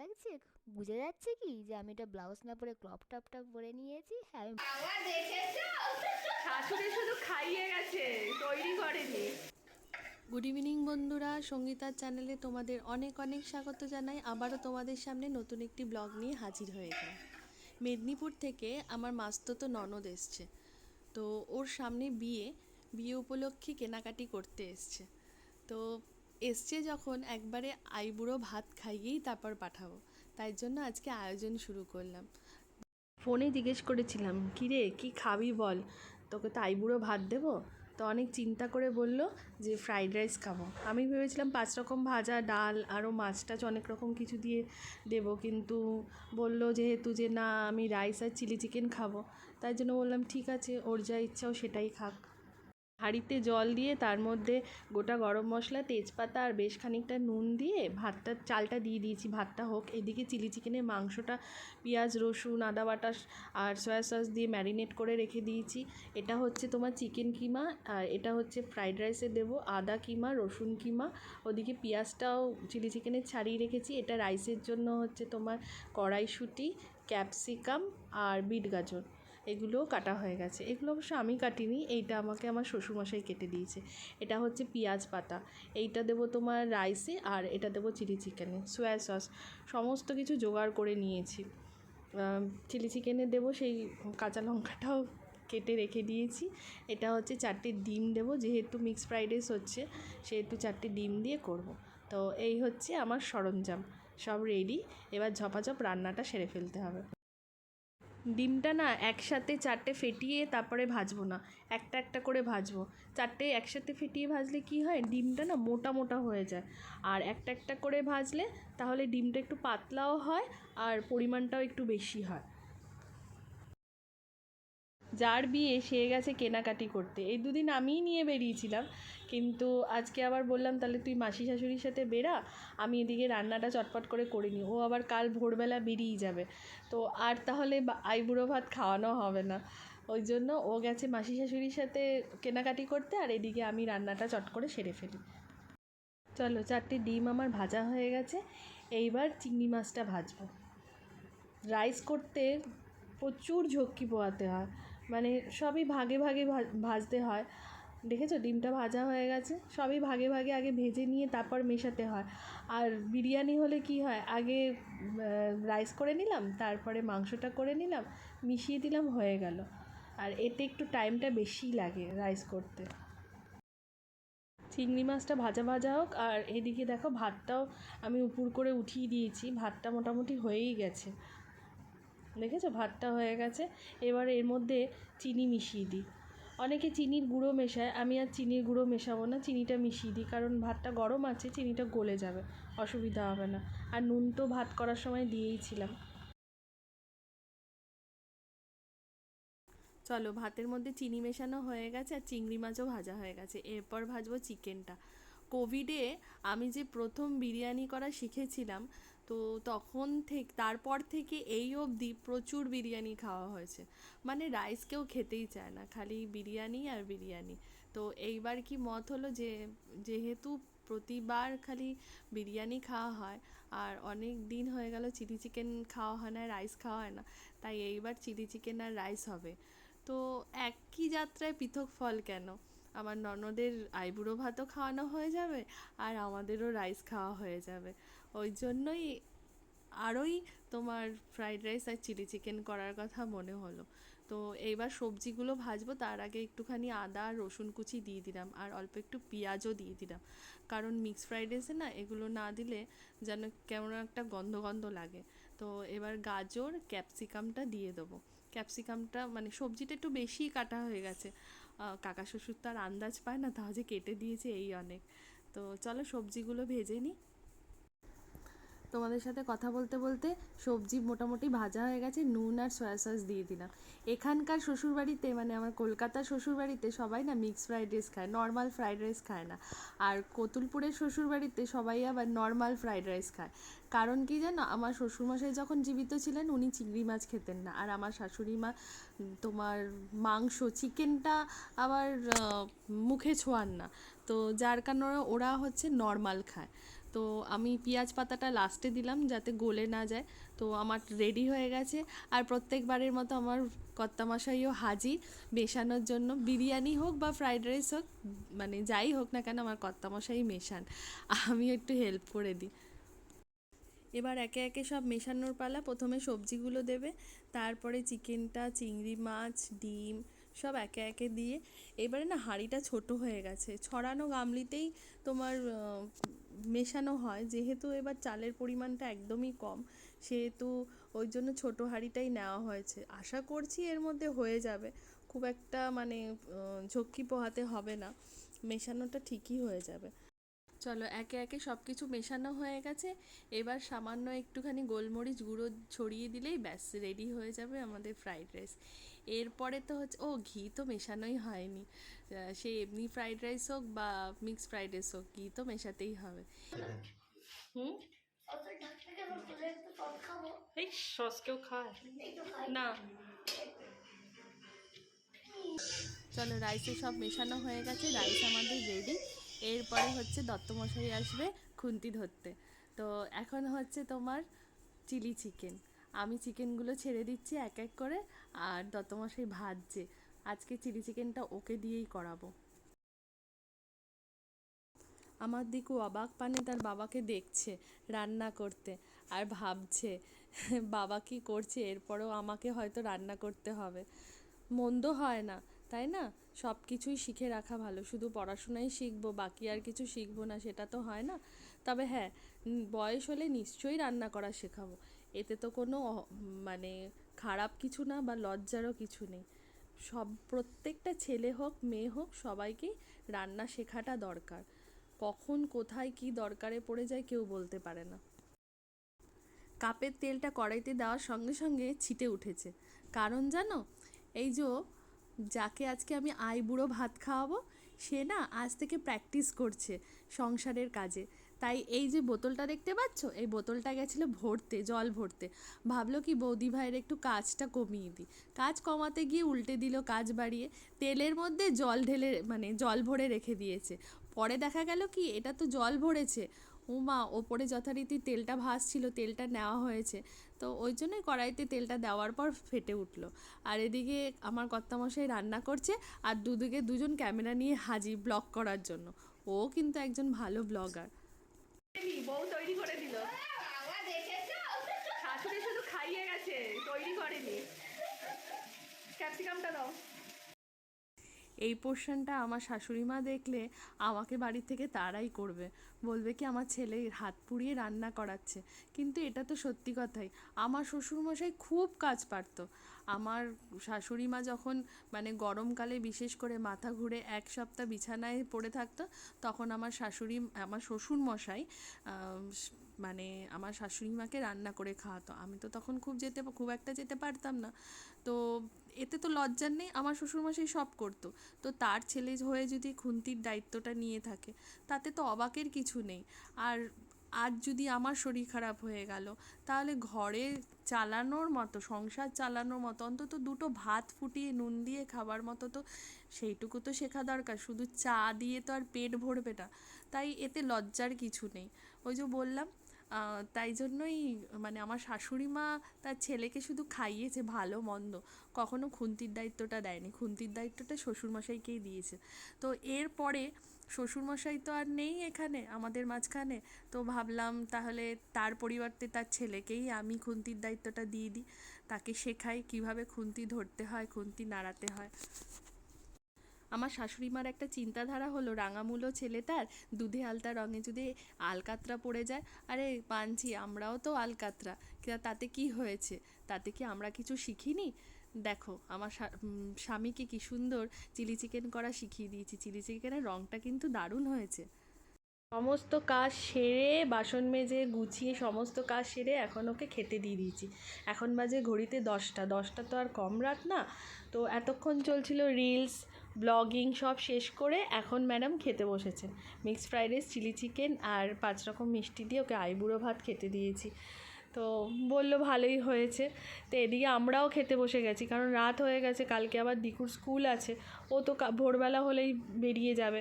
লাগছে? বুঝে যাচ্ছে কি যে আমি এটা ব্লাউজ না পরে ক্রপ টপ টপ পরে নিয়েছি? হ্যাঁ শাশুড়ি শুধু খাইয়ে গেছে তৈরি করেনি। গুড ইভিনিং বন্ধুরা। সঙ্গীতার চ্যানেলে তোমাদের অনেক অনেক স্বাগত জানাই। আবারও তোমাদের সামনে নতুন একটি ব্লগ নিয়ে হাজির হয়ে গেলাম। মেদিনীপুর থেকে আমার মাস্ততো ননদ এসছে। তো ওর সামনে বিয়ে বিয়ে উপলক্ষে কেনাকাটি করতে এসছে। তো এসছে যখন একবারে আইবুড়ো ভাত খাইয়েই তারপর পাঠাবো। তাই জন্য আজকে আয়োজন শুরু করলাম। ফোনে জিজ্ঞেস করেছিলাম, কিরে, কি খাবি বল? তোকে তো আইবুড়ো ভাত দেবো? তো অনেক চিন্তা করে বলল যে, ফ্রাইড রাইস খাব। আমি ভেবেছিলাম পাঁচ রকম ভাজা, ডাল, আরও মাছ টাছ অনেক রকম কিছু দিয়ে দেবো। কিন্তু বলল যেহেতু যে, না, আমি রাইস আর চিলি চিকেন খাব। তাই জন্য বললাম, ঠিক আছে, ওর যা ইচ্ছা ও সেটাই খাক। হাঁড়িতে জল দিয়ে তার মধ্যে গোটা গরম মশলা, তেজপাতা আর বেশ খানিকটা নুন দিয়ে ভাতটা, চালটা দিয়ে দিয়েছি, ভাতটা হোক। এদিকে চিলি চিকেনের মাংসটা পেঁয়াজ, রসুন, আদা বাটা আর সয়া সস দিয়ে ম্যারিনেট করে রেখে দিয়েছি। এটা হচ্ছে তোমার চিকেন কিমা, আর এটা হচ্ছে ফ্রাইড রাইসে দেবো। আদা কিমা, রসুন কিমা, ওদিকে পেঁয়াজটাও চিলি চিকেনের ছাড়িয়ে রেখেছি। এটা রাইসের জন্য হচ্ছে তোমার কড়াইশুঁটি, ক্যাপসিকাম আর বিট গাজর। এগুলোও কাটা হয়ে গেছে। এগুলো অবশ্য আমি কাটিনি, এইটা আমাকে আমার শ্বশুরমশাই কেটে দিয়েছে। এটা হচ্ছে পেঁয়াজ পাতা। এইটা দেবো তোমার রাইসে আর এটা দেবো চিলি চিকেনে, সোয়া সস। সমস্ত কিছু জোগাড় করে নিয়েছি। চিলি চিকেনে দেবো সেই কাঁচা লঙ্কাটাও কেটে রেখে দিয়েছি। এটা হচ্ছে চারটে ডিম দেবো, যেহেতু মিক্স ফ্রাইড রাইস হচ্ছে, সেহেতু চারটে ডিম দিয়ে করব। তো এই হচ্ছে আমার সরঞ্জাম, সব রেডি। এবার ঝপাঝপ রান্নাটা সেরে ফেলতে হবে। ডিমটা না একসাথে চারটে ফেটিয়ে তারপরে ভাজবো না, একটা একটা করে ভাজবো। চারটে একসাথে ফেটিয়ে ভাজলে কি হয়? ডিমটা না মোটা মোটা হয়ে যায়। আর একটা একটা করে ভাজলে তাহলে ডিমটা একটু পাতলাও হয় আর পরিমাণটাও একটু বেশি হয়। যার বিয়ে সে গেছে কেনাকাটি করতে। এই দুদিন আমিই নিয়ে বেরিয়েছিলাম, কিন্তু আজকে আবার বললাম, তাহলে তুই মাসি শাশুড়ির সাথে বেরা আমি এদিকে রান্নাটা চটপট করে করে নিই। ও আবার কাল ভোরবেলা বেরিয়ে যাবে। তো আর তাহলে আইবুড়ো ভাত খাওয়ানো হবে না। ওই জন্য ও গেছে মাসি শাশুড়ির সাথে কেনাকাটি করতে, আর এদিকে আমি রান্নাটা চট করে সেরে ফেলি। চলো, চারটে ডিম আমার ভাজা হয়ে গেছে। এইবার চিংড়ি মাছটা ভাজবো। রাইস করতে প্রচুর ঝক্কি পোয়াতে হয়। মানে সবই ভাগে ভাগে ভাজতে হয়। দেখেছ? ডিমটা ভাজা হয়ে গেছে। সবই ভাগে ভাগে আগে ভেজে নিয়ে তারপর মেশাতে হয়। আর বিরিয়ানি হলে কি হয়? আগে রাইস করে নিলাম, তারপরে মাংসটা করে নিলাম, মিশিয়ে দিলাম, হয়ে গেল। আর এতে একটু টাইমটা বেশি লাগে রাইস করতে। চিংড়ি মাছটা ভাজা ভাজা হোক, আর এদিকে দেখো ভাতটাও আমি উপুর করে উঠিয়ে দিয়েছি। ভাতটা মোটামুটি হয়েই গেছে। দেখেছ? ভাতটা হয়ে গেছে। এবার এর মধ্যে চিনি মিশিয়ে দিই। অনেকে চিনির গুঁড়ো মেশায়, আমি আর চিনির গুঁড়ো মেশাবো না, চিনিটা মিশিয়ে দিই। কারণ ভাতটা গরম আছে, চিনিটা গলে যাবে, অসুবিধা হবে না। আর নুন তো ভাত করার সময় দিয়েইছিলাম চলো, ভাতের মধ্যে চিনি মেশানো হয়ে গেছে আর চিংড়ি মাছও ভাজা হয়ে গেছে। এরপর ভাজবো চিকেনটা। কোভিডে আমি যে প্রথম বিরিয়ানি করা শিখেছিলাম তো তখন থেকে, তারপর থেকে এই অবধি প্রচুর বিরিয়ানি খাওয়া হয়েছে। মানে রাইস কেউ খেতেই চায় না, খালি বিরিয়ানি আর বিরিয়ানি। তো এইবার কি মত হলো যে, যেহেতু প্রতিবার খালি বিরিয়ানি খাওয়া হয়, আর অনেক দিন হয়ে গেল চিলি চিকেন খাওয়া হয় না রাইস খাওয়া হয় না, তাই এইবার চিলি চিকেন আর রাইস হবে। তো একই যাত্রায় পৃথক ফল কেন? আমার ননদের আইবুড়ো ভাতও খাওয়ানো হয়ে যাবে আর আমাদেরও রাইস খাওয়া হয়ে যাবে। ওই জন্যই আরোই তোমার ফ্রাইড রাইস আর চিলি চিকেন করার কথা মনে হলো। তো এইবার সবজিগুলো ভাজবো, তার আগে একটুখানি আদা আর রসুন কুচি দিয়ে দিলাম আর অল্প একটু পেঁয়াজও দিয়ে দিলাম। কারণ মিক্স ফ্রাইড রাইসে না এগুলো না দিলে যেন কেমন একটা গন্ধ গন্ধ লাগে। তো এবার গাজর, ক্যাপসিকামটা দিয়ে দেবো। ক্যাপসিকামটা মানে সবজিটা একটু বেশিই কাটা হয়ে গেছে। কাকা শ্বশুর তো আর আন্দাজ পায় না তাহলে কেটে দিয়েছে এই অনেক। তো চলো সবজিগুলো ভেজে নিই। তোমাদের সাথে কথা বলতে বলতে সবজি মোটামুটি ভাজা হয়ে গেছে, নুন আর সয়া সস দিয়ে দিলাম। এখানকার শ্বশুরবাড়িতে মানে আমার কলকাতার শ্বশুরবাড়িতে সবাই না মিক্স ফ্রাইড রাইস খায় নর্মাল ফ্রাইড রাইস খায় না। আর কতুলপুরের শ্বশুরবাড়িতে সবাই আবার নর্মাল ফ্রাইড রাইস খায়। কারণ কি জানো, আমার শ্বশুরমশাই যখন জীবিত ছিলেন, উনি চিংড়ি মাছ খেতেন না। আর আমার শাশুড়ি মা, তোমার মাংস, চিকেনটা আবার মুখে ছোঁয়ান না। তো যার কারণে ওরা হচ্ছে নর্মাল খায়। তো আমি পেঁয়াজ পাতাটা লাস্টে দিলাম যাতে গলে না যায়। তো আমার রেডি হয়ে গেছে। আর প্রত্যেকবারের মতো আমার কর্তামশাইও হাজির। মেশানোর জন্য বিরিয়ানি হোক বা ফ্রাইড রাইস হোক মানে যাই হোক না কেন আমার কর্তামশাই মেশান। আমি একটু হেল্প করে দিই। এবার একে একে সব মেশানোর পালা। প্রথমে সবজিগুলো দেবে। তারপরে চিকেনটা, চিংড়ি মাছ, ডিম সব একে একে দিয়ে। এবারে না হাঁড়িটা ছোট হয়ে গেছে। ছড়ানো গামলিতেই তোমার মেশানো হয়, যেহেতু এবার চালের পরিমাণটা একদমই কম, সেহেতু ওই জন্য ছোটো হাঁড়িটাই নেওয়া হয়েছে। আশা করছি এর মধ্যে হয়ে যাবে, খুব একটা মানে ঝক্কি পোহাতে হবে না, মেশানোটা ঠিকই হয়ে যাবে। চলো একে একে সব কিছু মেশানো হয়ে গেছে। এবার সামান্য একটুখানি গোলমরিচ গুঁড়ো ছড়িয়ে দিলেই ব্যাস রেডি হয়ে যাবে আমাদের ফ্রাইড রাইস এরপরে তো হচ্ছে ও ঘি তো মেশানোই হয়নি। সে এমনি ফ্রাইড রাইস হোক বা মিক্স ফ্রাইড রাইস হোক ঘি তো মেশাতেই হবে। হুম? এই সস কেউ খায়? না। চলো রাইসে সব মেশানো হয়ে গেছে রাইস আমাদের রেডি এরপরে হচ্ছে দত্তমশাই আসবে খুন্তি ধরতে। তো এখন হচ্ছে তোমার চিলি চিকেন। আমি চিকেনগুলো ছেড়ে দিচ্ছি এক এক করে আর দত্তমশাই ভাজছে। আজকে চিলি চিকেনটা ওকে দিয়েই করাবো। আমার দিকু অবাক পানে তার বাবাকে দেখছে রান্না করতে আর ভাবছে, বাবা কি করছে? এরপরেও আমাকে হয়তো রান্না করতে হবে। মন্দ হয় না, তাই না? সব কিছুই শিখে রাখা ভালো। শুধু পড়াশোনাই শিখব, বাকি আর কিছু শিখব না, সেটা তো হয় না। তবে হ্যাঁ বয়স হলে নিশ্চয়ই রান্না করা শেখাবো। এতে তো কোনো মানে খারাপ কিছু না বা লজ্জারও কিছু নেই। সব, প্রত্যেকটা ছেলে হোক, মেয়ে হোক সবাইকেই রান্না শেখাটা দরকার। কখন, কোথায়, কি দরকারে পড়ে যায় কেউ বলতে পারে না। কাপের তেলটা কড়াইতে দেওয়ার সঙ্গে সঙ্গে ছিটে উঠেছে। কারণ জানো, এই যে যাকে আজকে আমি আইবুড়ো ভাত খাওয়াবো, সে না আজ থেকে প্র্যাকটিস করছে সংসারের কাজে। তাই এই যে বোতলটা দেখতে পাচ্ছ, এই বোতলটা গেছিল ভরতে, জল ভরতে। ভাবলো কি বৌদি ভাইয়ের একটু কাজটা কমিয়ে দিই। কাজ কমাতে গিয়ে উল্টে দিল কাজ বাড়িয়ে, তেলের মধ্যে জল ঢেলে মানে জল ভরে রেখে দিয়েছে। পরে দেখা গেল কি, এটা তো জল ভরেছে। উমা, ওপরে যথারীতি তেলটা ভাসছিল, তেলটা নেওয়া হয়েছে। তো ওই জন্যই কড়াইতে তেলটা দেওয়ার পর ফেটে উঠল। আর এদিকে আমার কর্তামশাই রান্না করছে আর দুদিকে দুজন ক্যামেরা নিয়ে হাজির ব্লগ করার জন্য। ও কিন্তু একজন ভালো ব্লগার। বউ তৈরি করে দিল। শাশুড়ি শুধু খাইয়ে গেছে, তৈরি করেনি। ক্যাপসিকামটা দাও। এই পোর্শনটা আমার শাশুড়ি মা দেখলে আমাকে বাড়ি থেকে তাড়াই করবে। বলবে কি, আমার ছেলে হাত পুড়িয়ে রান্না করাচ্ছে। কিন্তু এটা তো সত্যি কথাই। আমার শ্বশুরমশাই খুব কাজ পারত। আমার শাশুড়ি মা যখন মানে গরমকালে বিশেষ করে মাথা ঘুরে এক সপ্তাহ বিছানায় পড়ে থাকতো, তখন আমার শাশুড়ি, আমার শ্বশুর মশাই মানে আমার শাশুড়ি মাকে রান্না করে খাওয়াতো। আমি তো তখন খুব যেতে, খুব একটা যেতে পারতাম না। তো এতে তো লজ্জার নেই, আমার শ্বশুরমশাই সব করতো। তো তার ছেলে হয়ে যদি খুন্তির দায়িত্বটা নিয়ে থাকে, তাতে তো অবাকের কিছু নেই। আর আজ যদি আমার শরীর খারাপ হয়ে গেল, তাহলে ঘরে চালানোর মতো, সংসার চালানোর মতো, অন্তত দুটো ভাত ফুটিয়ে নুন দিয়ে খাবার মতো তো সেইটুকু তো শেখা দরকার। শুধু চা দিয়ে তো আর পেট ভরবে না। তাই এতে লজ্জার কিছু নেই। ওই যে বললাম তাই জন্যই মানে আমার শাশুড়ি মা তার ছেলেকে শুধু খাইয়েছে ভালো, মন্দ। কখনো খুন্তির দায়িত্বটা দেয়নি। খুন্তির দায়িত্বটা শ্বশুরমশাইকেই দিয়েছে। তো এরপরে শ্বশুরমশাই তো আর নেই এখানে, আমাদের মাঝখানে। তো ভাবলাম তাহলে তার পরিবর্তে তার ছেলেকেই আমি খুন্তির দায়িত্বটা দিয়ে দিই। তাকে শেখাই কীভাবে খুন্তি ধরতে হয়, খুন্তি নাড়াতে হয়। আমার শাশুড়ি মার একটা চিন্তাধারা হলো, রাঙামুলো ছেলেটার দুধে আলতা রঙে যদি আলকাতরা পড়ে যায়। আরে পাঞ্চি আমরাও তো আলকাতরা। তাতে কি হয়েছে? তাতে কি আমরা কিছু শিখিনি? দেখো, আমার স্বামীকে কি সুন্দর চিলি চিকেন করা শিখিয়ে দিয়েছি। চিলি চিকেনের রঙটা কিন্তু দারুণ হয়েছে। সমস্ত কাজ সেরে, বাসন মেজে, গুছিয়ে সমস্ত কাজ সেরে এখন ওকে খেতে দিয়ে দিয়েছি। এখন বাজে ঘড়িতে দশটা। দশটা তো আর কম রাত না। তো এতক্ষণ চলছিল রিলস ব্লগিং সব শেষ করে এখন ম্যাডাম খেতে বসেছেন। Mixed fried rice, chilli chicken আর পাঁচ রকম মিষ্টি দিয়ে ওকে আইবুড়ো ভাত খেতে দিয়েছি। তো বলল ভালোই হয়েছে। তো এদিকে আমরাও খেতে বসে গেছি, কারণ রাত হয়ে গেছে, কালকে আবার দিকুর স্কুল আছে, ও তো ভোরবেলা হলেই বেরিয়ে যাবে।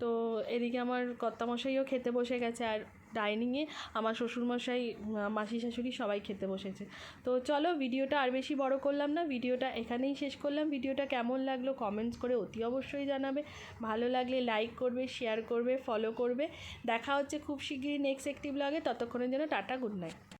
তো এদিকে আমার কর্তামশাইও খেতে বসে গেছে, আর ডাইনিংয়ে আমার শ্বশুরমশাই মাসি শাশুড়ি সবাই খেতে বসেছে। তো চলো ভিডিওটা আর বেশি বড় করলাম না, ভিডিওটা এখানেই শেষ করলাম। ভিডিওটা কেমন লাগল কমেন্টস করে অতি অবশ্যই জানাবে। ভালো লাগলে লাইক করবে শেয়ার করবে ফলো করবে। দেখা হচ্ছে খুব শিগগিরই নেক্সট একটি ব্লগে ততক্ষণের জন্য টাটা গুড নাইট